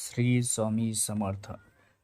श्री स्वामी समर्थ.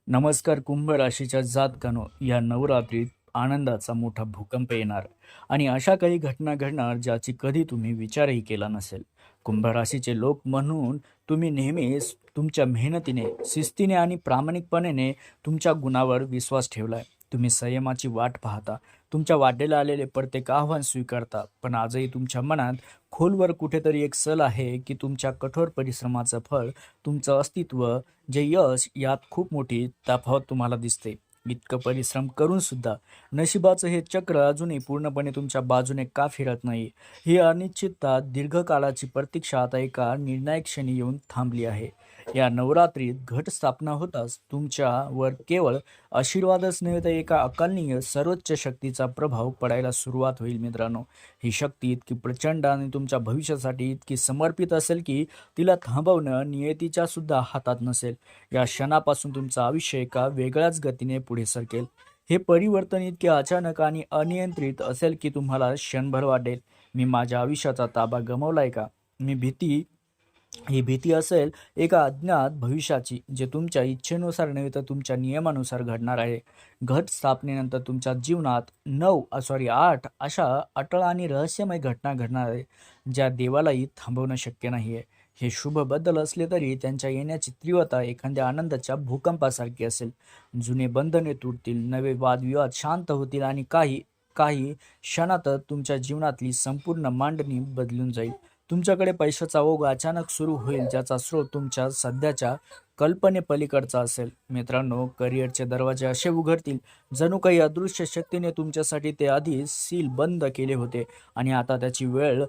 नमस्कार कुंभ राशीच्या जातकानो या नवरात्रीत आनंदाचा मोठा भूकंप येणार आणि अशा काही घटना घडणार ज्याची कधी तुम्ही विचारही केला नसेल. कुंभ राशीचे लोक म्हणून तुम्ही नेहमीच तुमच्या मेहनतीने शिस्तीने आणि प्रामाणिकपणेने तुमच्या गुणावर विश्वास ठेवलाय. तुम्ही संयमाची वाट पाहता. तुमच्या वाटेला आलेले प्रत्येक आव्हान स्वीकारता. पण आजही तुमच्या मनात खोलवर कुठेतरी एक सल आहे की तुमच्या कठोर परिश्रमाचं फळ तुमचं अस्तित्व जे यश यात खूप मोठी तफावत तुम्हाला दिसते. इतकं परिश्रम करून सुद्धा नशिबाचं हे चक्र अजूनही पूर्णपणे तुमच्या बाजूने का फिरत नाही? ही अनिश्चितता दीर्घकाळाची प्रतीक्षा आता एका निर्णायक क्षणी येऊन थांबली आहे. या नवरात्रीत घट स्थापना होताच तुमच्यावर केवळ आशीर्वादच नव्हे तर एका अकालनीय सर्वोच्च शक्तीचा प्रभाव पडायला सुरुवात होईल मित्रांनो. ही शक्ती इतकी प्रचंड आणि तुमच्या भविष्यासाठी इतकी समर्पित असेल की तिला थांबवणं नियतीच्या सुद्धा हातात नसेल. या क्षणापासून तुमचं आयुष्य एका वेगळ्याच गतीने पुढे सरकेल. हे परिवर्तन इतके अचानक आणि अनियंत्रित असेल की तुम्हाला क्षणभर वाटेल. मी माझ्या आयुष्याचा ताबा गमावलाय का? मी भीती ही भीती असेल एका अज्ञात भविष्याची जे तुमच्या इच्छेनुसार नव्हे तर तुमच्या नियमानुसार घडणार आहे. घट स्थापनेनंतर तुमच्या जीवनात नऊ सॉरी आठ अशा अटळ आणि रहस्यमय घटना घडणार आहे ज्या देवालाही थांबवणं शक्य नाही आहे हे शुभ बदल असले तरी त्यांच्या येण्याची तीव्रता एखाद्या आनंदाच्या भूकंपासारखी असेल. जुने बंधने तुटतील नवे वादविवाद शांत होतील आणि काही काही क्षणातच तुमच्या जीवनातली संपूर्ण मांडणी बदलून जाईल. तुमच्याकडे पैशाचा ओघ अचानक सुरू होईल ज्याचा स्रोत तुमच्या सध्याच्या कल्पनेपलीकडचा असेल. मित्रांनो करिअरचे दरवाजे असे उघडतील. जणू काही अदृश्य शक्तीने तुमच्यासाठी ते आधी सील बंद केले होते आणि आता त्याची वेळ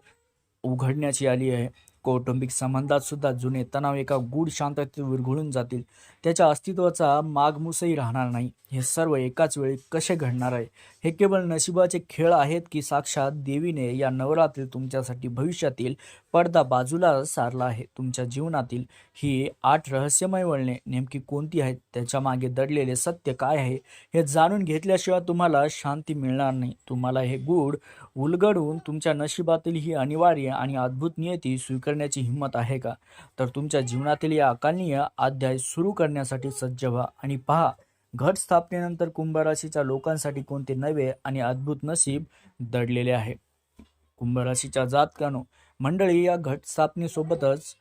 उघडण्याची आली आहे. कौटुंबिक संबंधात सुद्धा जुने तणाव एका गूढ शांततेत विरघळून जातील. त्याच्या अस्तित्वाचा मागमूसही राहणार नाही. हे सर्व एकाच वेळी कसे घडणार आहे? हे केवळ नशिबाचे खेळ आहेत की साक्षात देवीने या नवरात्री तुमच्यासाठी भविष्यातील पडदा बाजूला सारला आहे तुमच्या जीवनातील ही आठ रहस्यमय वळणे नेमकी कोणती आहेत? त्याच्यामागे दडलेले सत्य काय आहे? हे जाणून घेतल्याशिवाय तुम्हाला शांती मिळणार नाही. तुम्हाला हे गूढ उलगडून तुमच्या नशिबातील ही अनिवार्य आणि अद्भुत नियती स्वीकार करण्याची हिंमत आहे का? तर तुमच्या जीवनातील या अकालनीय अध्याय सुरू करण्यासाठी सज्ज व्हा आणि पहा घट स्थापनेनंतर कुंभ राशीच्या लोकांसाठी कोणते नवे आणि अद्भुत नशीब दडलेले आहे. कुंभ राशीच्या जातकानो मंडळी या घट स्थापनेसोबतच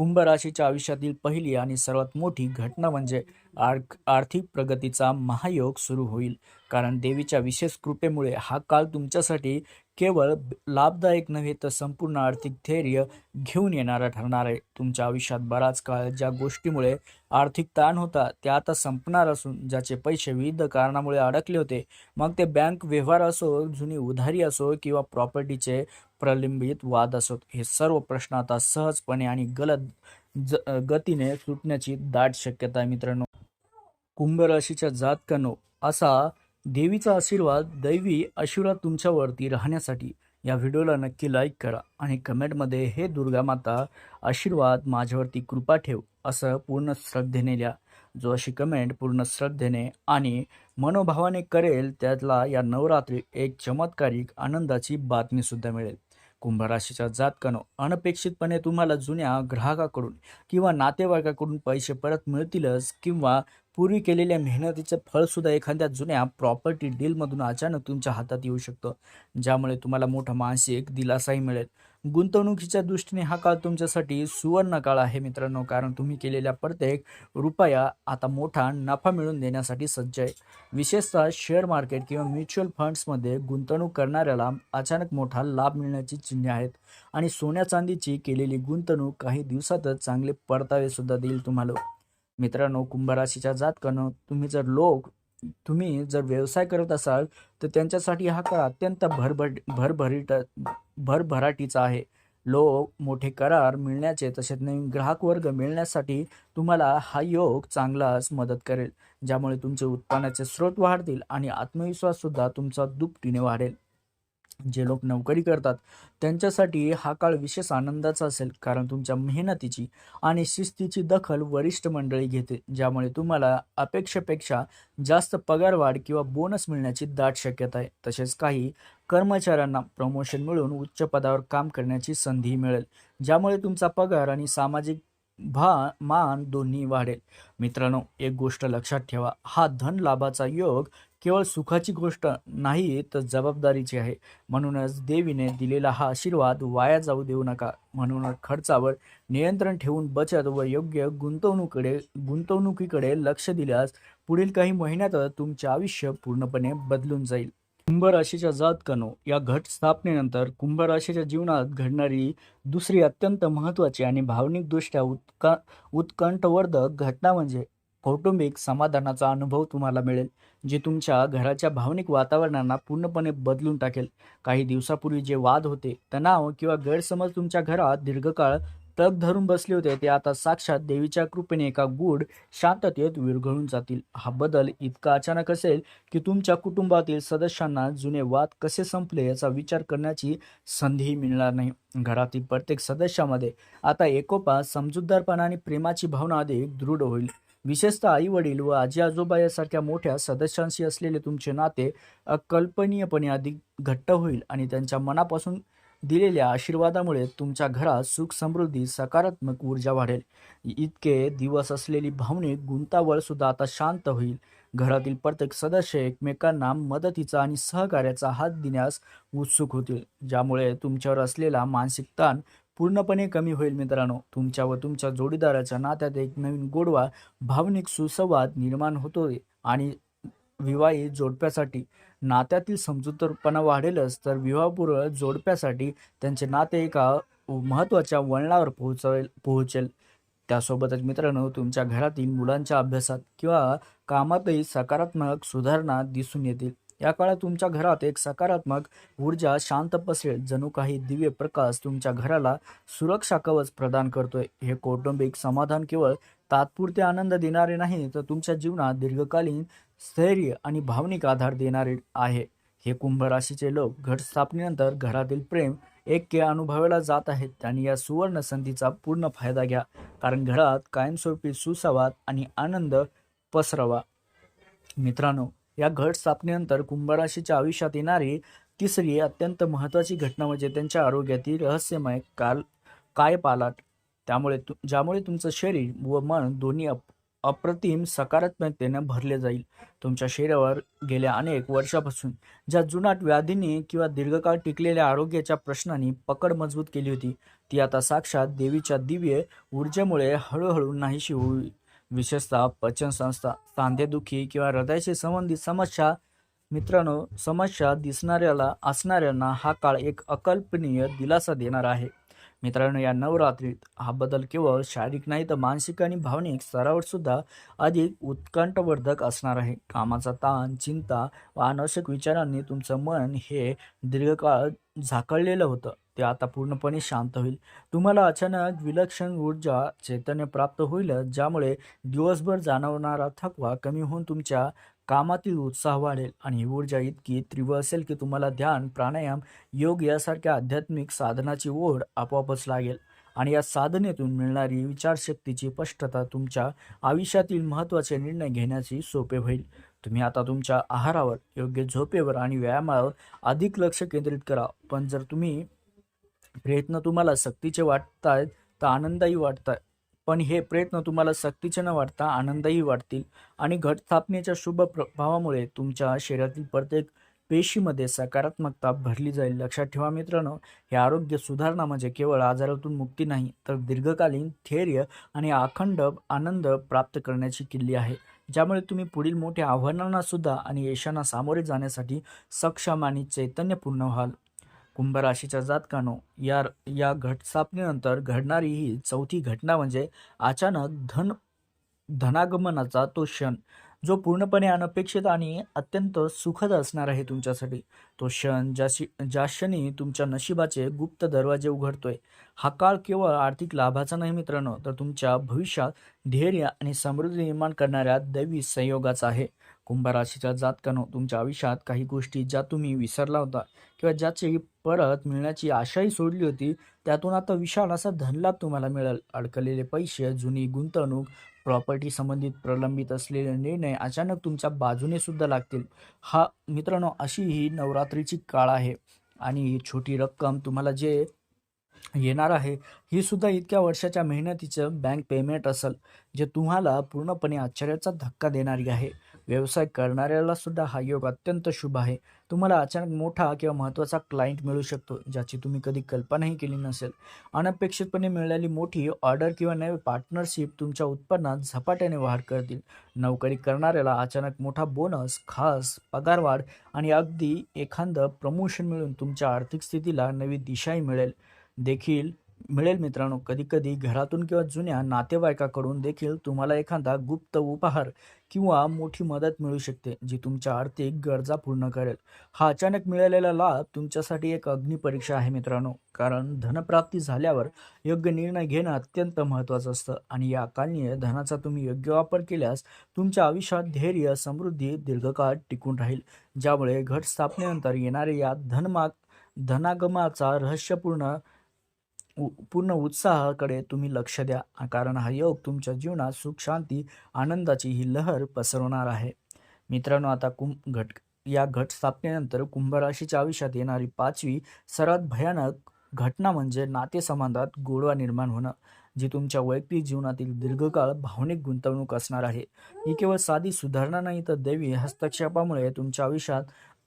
कुंभ राशीच्या आयुष्यातील पहिली आणि सर्वात मोठी घटना म्हणजे आर्क आर्थिक प्रगतीचा महायोग सुरू होईल. कारण देवीच्या विशेष कृपेमुळे हा काळ तुमच्यासाठी केवळ लाभदायक नव्हे तर संपूर्ण आर्थिक धैर्य घेऊन येणारा ठरणार आहे. तुमच्या आयुष्यात बराच काळ ज्या गोष्टीमुळे आर्थिक ताण होता त्या आता संपणार असून ज्याचे पैसे विविध कारणामुळे अडकले होते मग ते बँक व्यवहार असो जुनी उधारी असो किंवा प्रॉपर्टीचे प्रलंबित वाद असोत. हे सर्व प्रश्न आता सहजपणे आणि गलत ज गतीने सुटण्याची दाट शक्यता आहे मित्रांनो. कुंभ राशीच्या जातकांनो असा देवीचा आशीर्वाद दैवी आशीर्वाद तुमच्यावरती राहण्यासाठी या व्हिडिओला नक्की लाईक करा आणि कमेंटमध्ये हे दुर्गा माता आशीर्वाद माझ्यावरती कृपा ठेव असं पूर्ण श्रद्धेने लिहा. जो अशी कमेंट पूर्ण श्रद्धेने आणि मनोभावाने करेल त्यातला या नवरात्री एक चमत्कारिक आनंदाची बातमीसुद्धा मिळेल. कुंभ राशीच्या जातकानो अनपेक्षितपणे तुम्हाला जुन्या ग्राहकाकडून किंवा नातेवाईकाकडून पैसे परत मिळतीलच किंवा पूर्वी केलेल्या मेहनतीचं फळसुद्धा एखाद्या जुन्या प्रॉपर्टी डीलमधून अचानक तुमच्या हातात येऊ शकतं ज्यामुळे तुम्हाला मोठा मानसिक दिलासाही मिळेल. गुंतवणुकीच्या दृष्टीने हा काळ तुमच्यासाठी सुवर्ण काळ आहे मित्रांनो. कारण तुम्ही केलेल्या प्रत्येक रुपया आता मोठा नफा मिळवून देण्यासाठी सज्ज आहे. विशेषतः शेअर मार्केट किंवा म्युच्युअल फंड्समध्ये गुंतवणूक करणाऱ्याला अचानक मोठा लाभ मिळण्याची चिन्हे आहेत. आणि सोन्या चांदीची केलेली गुंतवणूक काही दिवसातच चांगले परतावे सुद्धा देईल तुम्हाला. मित्रांनो कुंभ राशीच्या जातकानं तुम्ही जर लोक तुम्ही जर व्यवसाय करत असाल तर त्यांच्यासाठी हा काळ अत्यंत भरभर भरभरीट भरभराटीचा आहे. लोक मोठे करार मिळण्याचे तसेच नवीन ग्राहक वर्ग मिळण्यासाठी तुम्हाला हा योग चांगलाच मदत करेल ज्यामुळे तुमचे उत्पन्नाचे स्रोत वाढतील आणि आत्मविश्वास सुद्धा तुमचा दुपटीने वाढेल. जे लोक नोकरी करतात त्यांच्यासाठी हा काळ विशेष आनंदाचा असेल. कारण तुमच्या मेहनतीची आणि शिस्तीची दखल वरिष्ठ मंडळी घेते ज्यामुळे तुम्हाला अपेक्षेपेक्षा जास्त पगारवाढ किंवा बोनस मिळण्याची दाट शक्यता आहे. तसेच काही कर्मचाऱ्यांना प्रमोशन मिळून उच्च पदावर काम करण्याची संधी मिळेल ज्यामुळे तुमचा पगार आणि सामाजिक भा मान दोन्ही वाढेल. मित्रांनो एक गोष्ट लक्षात ठेवा. हा धन लाभाचा योग केवळ सुखाची गोष्ट नाही तर जबाबदारीची आहे म्हणूनच देवीने दिलेला हा आशीर्वाद वाया जाऊ देऊ नका. म्हणून खर्चावर नियंत्रण ठेवून बचत व योग्य गुंतवणुकीकडे गुंतवणुकीकडे लक्ष दिल्यास पुढील काही महिन्यातच तुमचे आयुष्य पूर्णपणे बदलून जाईल. कुंभ राशीच्या जातकनो या घट स्थापनेनंतर कुंभ राशीच्या जीवनात घडणारी दुसरी अत्यंत महत्त्वाची आणि भावनिकदृष्ट्या उत्का उत्कंठवर्धक घटना म्हणजे कौटुंबिक समाधानाचा अनुभव तुम्हाला मिळेल जे तुमच्या घराच्या भावनिक वातावरणांना पूर्णपणे बदलून टाकेल. काही दिवसापूर्वी जे वाद होते तणाव किंवा गैरसमज तुमच्या घरात दीर्घकाळ तग धरून बसले होते ते आता साक्षात देवीच्या कृपेने एका गूढ शांततेत विरघळून जातील. हा बदल इतका अचानक असेल की तुमच्या कुटुंबातील सदस्यांना जुने वाद कसे संपले याचा विचार करण्याची संधीही मिळणार नाही. घरातील प्रत्येक सदस्यामध्ये आता एकोपा समजूतदारपणा आणि प्रेमाची भावना अधिक दृढ होईल. विशेषतः आई वडील व आजी आजोबा यासारख्या मोठ्या सदस्यांशी असलेले तुमचे नाते अकल्पनीयपणे अधिक घट्ट होईल आणि त्यांच्या मनापासून दिलेल्या आशीर्वादामुळे तुमच्या घरात सुख समृद्धी सकारात्मक ऊर्जा वाढेल. इतके दिवस असलेली भावनिक गुंतावळ सुद्धा आता शांत होईल. घरातील प्रत्येक सदस्य एकमेकांना मदतीचा आणि सहकार्याचा हात देण्यास उत्सुक होतील ज्यामुळे तुमच्यावर असलेला मानसिक ताण पूर्णपणे कमी होईल मित्रांनो. तुमच्या व तुमच्या जोडीदाराच्या नात्यात एक नवीन गोडवा भावनिक सुसंवाद निर्माण होतो आणि विवाहित जोडप्यासाठी नात्यातील समजूतदारपणा वाढेलच तर विवाहपूर्व जोडप्यासाठी त्यांचे नाते एका महत्त्वाच्या वळणावर पोहोचवेल पोहोचेल. त्यासोबतच मित्रांनो तुमच्या घरातील मुलांच्या अभ्यासात किंवा कामातही सकारात्मक सुधारणा दिसून येतील. या काळात तुमच्या घरात एक सकारात्मक ऊर्जा शांत पसरेल जणू काही दिव्य प्रकाश तुमच्या घराला सुरक्षा कवच प्रदान करतोय. हे कौटुंबिक समाधान केवळ तात्पुरते आनंद देणारे नाही तर तुमच्या जीवनात दीर्घकालीन स्थैर्य आणि भावनिक आधार देणारे आहे. हे कुंभ राशीचे लोक घट स्थापनेनंतर घरातील प्रेम ऐक्य अनुभवायला जात आहेत. त्यांनी या सुवर्ण संधीचा पूर्ण फायदा घ्या कारण घरात कायमस्वरूपी सुसंवाद आणि आनंद पसरवा. मित्रांनो या घट स्थापनेनंतर कुंभ राशीच्या आयुष्यात येणारी तिसरी अत्यंत महत्त्वाची घटना म्हणजे त्यांच्या आरोग्यातील रहस्यमय काल काय पालाट त्यामुळे तु ज्यामुळे तुमचं शरीर व मन दोन्ही अप अप्रतिम सकारात्मकतेनं भरले जाईल. तुमच्या शरीरावर गेल्या अनेक वर्षापासून ज्या जुनाट व्याधींनी किंवा दीर्घकाळ टिकलेल्या आरोग्याच्या प्रश्नांनी पकड मजबूत केली होती ती आता साक्षात देवीच्या दिव्य ऊर्जेमुळे हळूहळू नाहीशी होईल विशेषतः पचनसंस्था सांधेदुखी किंवा हृदयाशी संबंधित समस्या मित्रांनो समस्या दिसणाऱ्याला असणाऱ्यांना हा काळ एक अकल्पनीय दिलासा देणार आहे. मित्रांनो या नवरात्रीत हा बदल केवळ शारीरिक नाही तर मानसिक आणि भावनिक स्तरावर सुद्धा अधिक उत्कंठवर्धक असणार आहे. कामाचा ताण चिंता व अनावश्यक विचारांनी तुमचं मन हे दीर्घकाळ झाकळलेलं होतं. ते आता पूर्णपणे शांत होईल. तुम्हाला अचानक विलक्षण ऊर्जा चैतन्य प्राप्त होईल ज्यामुळे दिवसभर जाणवणारा थकवा कमी होऊन तुमच्या कामातील उत्साह वाढेल आणि ही ऊर्जा इतकी तीव्र असेल की तुम्हाला ध्यान प्राणायाम योग यासारख्या आध्यात्मिक साधनाची ओढ आपोआपच लागेल. आणि या साधनेतून मिळणारी विचारशक्तीची स्पष्टता तुमच्या आयुष्यातील महत्त्वाचे निर्णय घेण्याची सोपे होईल. तुम्ही आता तुमच्या आहारावर योग्य झोपेवर आणि व्यायामावर अधिक लक्ष केंद्रित करा. पण जर तुम्ही प्रयत्न तुम्हाला सक्तीचे वाटतायत तर आनंदही वाटताय. पण हे प्रयत्न तुम्हाला सक्तीचे न वाटता आनंदही वाटतील आणि घट स्थापनेच्या शुभ प्रभावामुळे तुमच्या शरीरातील प्रत्येक पेशीमध्ये सकारात्मकता भरली जाईल. लक्षात ठेवा मित्रांनो हे आरोग्य सुधारणा म्हणजे केवळ आजारातून मुक्ती नाही तर दीर्घकालीन धैर्य आणि अखंड आनंद प्राप्त करण्याची किल्ली आहे. ज्यामुळे तुम्ही पुढील मोठ्या आव्हानांना सुद्धा आणि यशांना सामोरे जाण्यासाठी सक्षम आणि चैतन्यपूर्ण व्हाल. कुंभ राशीच्या जातकानो या या घटस्थापनेनंतर घडणारी ही चौथी घटना म्हणजे अचानक धन धनागमनाचा तो क्षण जो पूर्णपणे अनपेक्षित आणि अत्यंत सुखद असणार आहे तुमच्यासाठी. तो क्षण ज्याशी ज्या क्षणी तुमच्या नशिबाचे गुप्त दरवाजे उघडतोय. हा काळ केवळ आर्थिक लाभाचा नाही मित्रांनो तर तुमच्या भविष्यात धैर्य आणि समृद्धी निर्माण करणाऱ्या दैवी संयोगाचा आहे. कुंभ राशीच्या जातकानो तुमच्या आयुष्यात काही गोष्टी ज्या तुम्ही विसरला होता किंवा ज्याची परत मिळण्याची आशाही सोडली होती त्यातून आता विशाल असा धनलाभ तुम्हाला मिळेल. अडकलेले पैसे जुनी गुंतवणूक प्रॉपर्टी संबंधित प्रलंबित असलेले निर्णय अचानक तुमच्या बाजूने सुद्धा लागतील. हा मित्रांनो अशी ही नवरात्रीची काळ आहे आणि ही छोटी रक्कम तुम्हाला जे येणार आहे ही सुद्धा इतक्या वर्षाच्या मेहनतीचं बँक पेमेंट असेल जे तुम्हाला पूर्णपणे आश्चर्याचा धक्का देणारी आहे. व्यवसाय करणाऱ्याला सुद्धा हा योग अत्यंत शुभ आहे. तुम्हाला अचानक मोठा किंवा महत्त्वाचा क्लायंट मिळू शकतो ज्याची तुम्ही कधी कल्पनाही केली नसेल. अनपेक्षितपणे मिळालेली मोठी ऑर्डर किंवा नवे पार्टनरशिप तुमच्या उत्पन्नात झपाट्याने वाढ करतील. नोकरी करणाऱ्याला अचानक मोठा बोनस खास पगारवाढ आणि अगदी एखादं प्रमोशन मिळून तुमच्या आर्थिक स्थितीला नवी दिशाही मिळेल. देखील मिळेल मित्रांनो कधीकधी घरातून किंवा जुन्या नातेवाईकाकडून देखील तुम्हाला एखादा गुप्त उपहार किंवा मोठी मदत मिळू शकते जी तुमच्या आर्थिक गरजा पूर्ण करेल. हा अचानक मिळालेला लाभ तुमच्यासाठी एक अग्निपरीक्षा आहे मित्रांनो कारण धनप्राप्ती झाल्यावर योग्य निर्णय घेणं अत्यंत महत्त्वाचं असतं आणि या कालनीय धनाचा तुम्ही योग्य वापर केल्यास तुमच्या आयुष्यात धैर्य समृद्धी दीर्घकाळ टिकून राहील. ज्यामुळे घट स्थापनेनंतर येणाऱ्या या धनमाग धनागमाचा रहस्यपूर्ण पूर्ण उत्साहाकडे तुम्ही लक्ष द्या. कारण हा योग तुमच्या जीवनात सुख शांती आनंदाची ही लहर पसरवणार आहे. मित्रांनो आता कुंभ घट या घट स्थापनेनंतर कुंभ राशीच्या आयुष्यात येणारी पाचवी सर्वात भयानक घटना म्हणजे नातेसंबंधात गोडवा निर्माण होणं जी तुमच्या वैयक्तिक जीवनातील दीर्घकाळ भावनिक गुंतवणूक असणार आहे. ही केवळ साधी सुधारणा नाही तर दैवी हस्तक्षेपामुळे तुमच्या आयुष्यात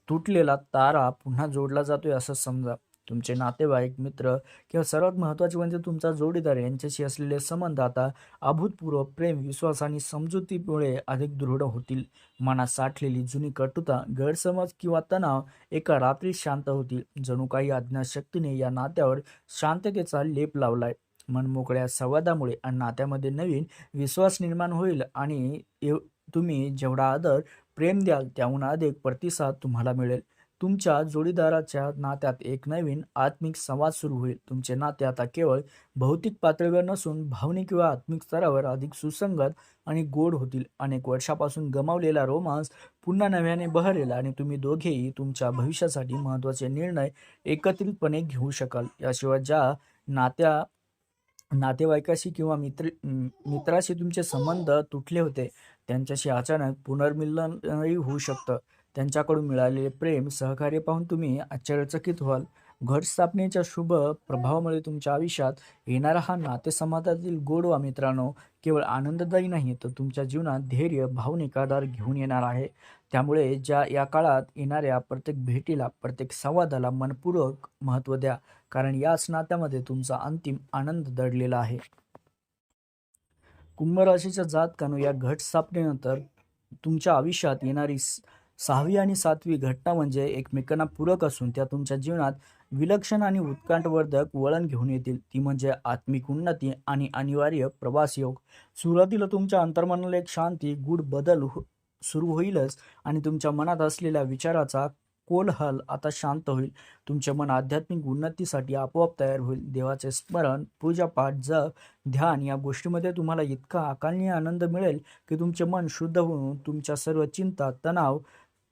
तुटलेला तारा पुन्हा जोडला जातोय असं समजा. तुमचे नातेवाईक मित्र किंवा सर्वात महत्त्वाचे म्हणजे तुमचा जोडीदार यांच्याशी असलेले संबंध आता अभूतपूर्व प्रेम विश्वास आणि समजुतीमुळे अधिक दृढ होतील. मनात साठलेली जुनी कटुता गैरसमज किंवा तणाव एका रात्री शांत होतील. जणू काही आज्ञाशक्तीने या नात्यावर शांततेचा लेप लावलाय. मनमोकळ्या संवादामुळे आणि नात्यामध्ये नवीन विश्वास निर्माण होईल आणि तुम्ही जेवढा आदर प्रेम द्याल त्याहून अधिक प्रतिसाद तुम्हाला मिळेल. तुमच्या जोडीदाराच्या नात्यात एक नवीन आत्मिक संवाद सुरू होईल. तुमचे नाते आता केवळ भौतिक पातळीवर नसून भावनिक किंवा आत्मिक स्तरावर अधिक सुसंगत आणि गोड होतील. अनेक वर्षापासून गमावलेला रोमांस पुन्हा नव्याने बहरेल आणि तुम्ही दोघेही तुमच्या भविष्यासाठी महत्त्वाचे निर्णय एकत्रितपणे घेऊ शकाल. याशिवाय ज्या नात्या नातेवाईकाशी किंवा मित्र मित्राशी तुमचे संबंध तुटले होते त्यांच्याशी अचानक पुनर्मिलनही होऊ शकतं. त्यांच्याकडून मिळालेले प्रेम सहकार्य पाहून तुम्ही आश्चर्यचकित व्हाल. घट स्थापनेच्या शुभ प्रभावामुळे तुमच्या आयुष्यात येणारा हा नातेसंबंधातील गोडवा मित्रांनो केवळ आनंददायी नाही तर तुमच्या जीवनात धैर्य भावनिक आधार घेऊन येणार आहे. त्यामुळे ज्या या काळात येणाऱ्या प्रत्येक भेटीला प्रत्येक संवादाला मनपूर्वक महत्त्व द्या कारण याच नात्यामध्ये तुमचा अंतिम आनंद दडलेला आहे. कुंभ राशीच्या जातकानो या घट स्थापनेनंतर तुमच्या आयुष्यात येणारी सहावी आणि सातवी घटना म्हणजे एकमेकांना पूरक असून त्या तुमच्या जीवनात विलक्षण आणि उत्कांठवर्धक वळण घेऊन येतील. ती म्हणजे आत्मिक उन्नती आणि अनिवार्य प्रवास योग. सुरुवातीला तुमच्या अंतर्मनाला एक शांती गुढ बदल हो सुरू होईलच आणि तुमच्या मनात असलेल्या विचाराचा कोलहल आता शांत होईल. तुमचे मन आध्यात्मिक उन्नतीसाठी आपोआप तयार होईल. देवाचे स्मरण पूजापाठ जप ध्यान या गोष्टीमध्ये तुम्हाला इतका अकालनीय आनंद मिळेल की तुमचे मन शुद्ध होऊन तुमच्या सर्व चिंता तणाव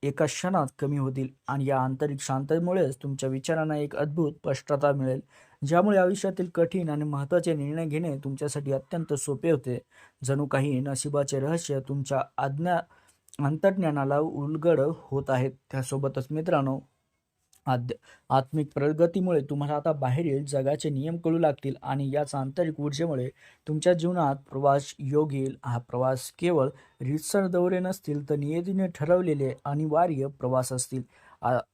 एका क्षणात कमी होतील आणि या आंतरिक शांततेमुळेच तुमच्या विचारांना एक अद्भुत स्पष्टता मिळेल ज्यामुळे आयुष्यातील कठीण आणि महत्त्वाचे निर्णय घेणे तुमच्यासाठी अत्यंत सोपे होते. जणू काही नशिबाचे रहस्य तुमच्या आज्ञा अंतर्ज्ञानाला उलगड होत आहेत. त्यासोबतच मित्रांनो आद्य आत्मिक प्रगतीमुळे तुम्हाला आता बाहेरील जगाचे नियम कळू लागतील आणि याच आंतरिक ऊर्जेमुळे तुमच्या जीवनात प्रवास योग येईल हा प्रवास केवळ रितसर दौरे नसतील तर नियतीने ठरवलेले अनिवार्य प्रवास असतील.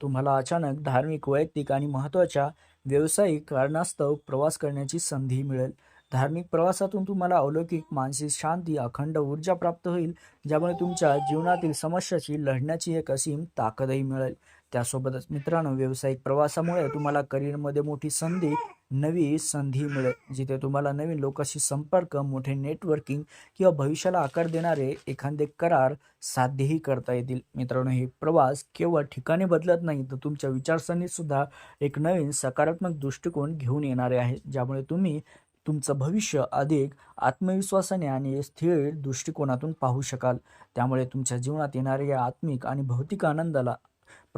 तुम्हाला अचानक धार्मिक वैयक्तिक आणि महत्त्वाच्या व्यावसायिक कारणास्तव प्रवास करण्याची संधी मिळेल. धार्मिक प्रवासातून तुम्हाला अलौकिक मानसिक शांती अखंड ऊर्जा प्राप्त होईल ज्यामुळे तुमच्या जीवनातील समस्याशी लढण्याची एक असीम ताकदही मिळेल. त्यासोबतच मित्रांनो व्यावसायिक प्रवासामुळे तुम्हाला करिअरमध्ये मोठी संधी नवी संधी मिळेल जिथे तुम्हाला नवीन लोकांशी संपर्क मोठे नेटवर्किंग किंवा भविष्याला आकार देणारे एखादे करार साध्यही करता येतील. मित्रांनो हे प्रवास केवळ ठिकाणी बदलत नाही तर तुमच्या विचारसरणीत सुद्धा एक नवीन सकारात्मक दृष्टिकोन घेऊन येणारे आहे ज्यामुळे तुम्ही तुमचं भविष्य अधिक आत्मविश्वासाने आणि स्थिर दृष्टिकोनातून पाहू शकाल. त्यामुळे तुमच्या जीवनात येणाऱ्या या आत्मिक आणि भौतिक आनंदाला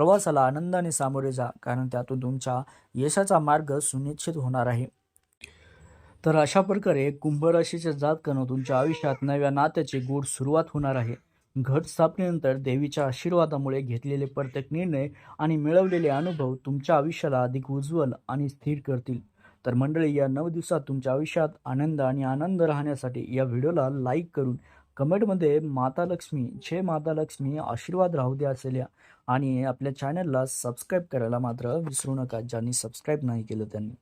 प्रवासाला आनंदाने सामोरे जा कारण त्यातून तुमच्या यशाचा मार्ग सुनिश्चित होणार आहे. तर अशा प्रकारे कुंभ राशीच्या जातकानं तुमच्या आयुष्यात नव्या नात्याची गोड सुरुवात होणार आहे. घट स्थापनेनंतर देवीच्या आशीर्वादामुळे घेतलेले प्रत्येक निर्णय आणि मिळवलेले अनुभव तुमच्या आयुष्याला अधिक उज्ज्वल आणि स्थिर करतील. तर मंडळी या नऊ दिवसात तुमच्या आयुष्यात आनंद आणि आनंद राहण्यासाठी या व्हिडिओला लाईक करून कमेंटमध्ये माता लक्ष्मी जय माता लक्ष्मी आशीर्वाद राहू द्या असेल आणि आपल्या चॅनलला सबस्क्राईब करायला मात्र विसरू नका ज्यांनी सबस्क्राईब नाही केलं त्यांनी.